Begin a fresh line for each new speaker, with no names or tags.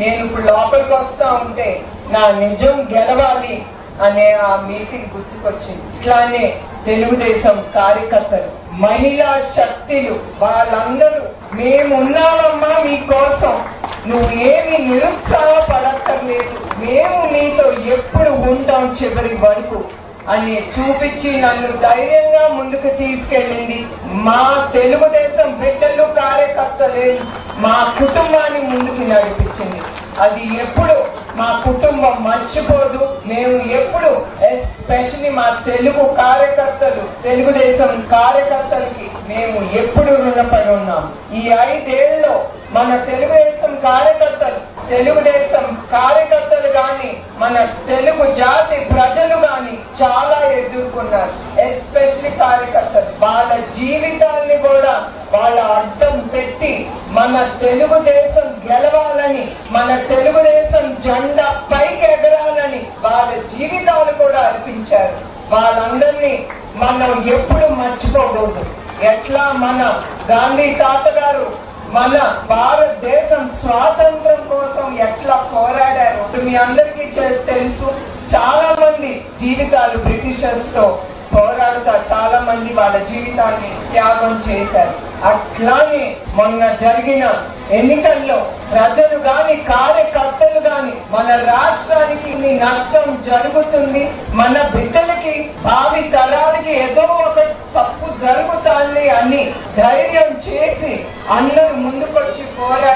నేను ఇప్పుడు లోపలికి వస్తా ఉంటే నా నిజం గెలవాలి అనే ఆ మీటింగ్ గుర్తుకొచ్చింది. ఇట్లానే తెలుగుదేశం కార్యకర్తలు మహిళా శక్తులు వాళ్ళందరూ మేమున్నామమ్మా మీకోసం నువ్వు ఏమి నిరుత్సాహపడక్కర్లేదు. మేము నీతో ఎప్పుడు ఉంటాం చివరి వరకు. అని చూపించి నన్ను ధైర్యంగా ముందుకు తీసుకెళ్ళింది. మా తెలుగుదేశం బిడ్డలు కార్యకర్తలే మా కుటుంబాన్ని ముందుకు నడిపించింది. అది ఎప్పుడు మా కుటుంబం మర్చిపోదు. మేము ఎప్పుడు ఎస్పెషలీ మా తెలుగు కార్యకర్తలు తెలుగుదేశం కార్యకర్తలకి మేము ఎప్పుడు రుణపడి ఉన్నాం. ఈ ఐదేళ్ళలో మన తెలుగుదేశం కార్యకర్తలు తెలుగుదేశం కార్యకర్తలు కానీ మన తెలుగు జాతి ప్రజలు చాలా ఎదుర్కొన్నారు. ఎస్పెషలీ కార్యకర్తలు. వాళ్ళ జీవితాల్ని కూడా వాళ్ళ అడ్డం పెట్టి మన తెలుగుదేశం గెలవాలని మన తెలుగుదేశం జెండా పైకి ఎగరాలని వాళ్ళ జీవితాలు కూడా అర్పించారు. వాళ్ళందరినీ మనం ఎప్పుడు మర్చిపోకూడదు. ఎట్లా మన గాంధీ తాత గారు మన భారతదేశం స్వాతంత్రం కోసం ఎట్లా పోరాడారు మీ అందరికీ తెలుసు. జీవితాలు బ్రిటిషర్స్తో పోరాడుతా చాలా మంది వాళ్ళ జీవితాన్ని త్యాగం చేశారు. అట్లానే మొన్న జరిగిన ఎన్నికల్లో ప్రజలు గాని కార్యకర్తలు గాని మన రాష్ట్రానికి నష్టం జరుగుతుంది. మన బిడ్డలకి భావి తరాలకి ఏదో ఒక తప్పు జరుగుతుంది అని ధైర్యం చేసి అందరూ ముందుకొచ్చి పోరాడారు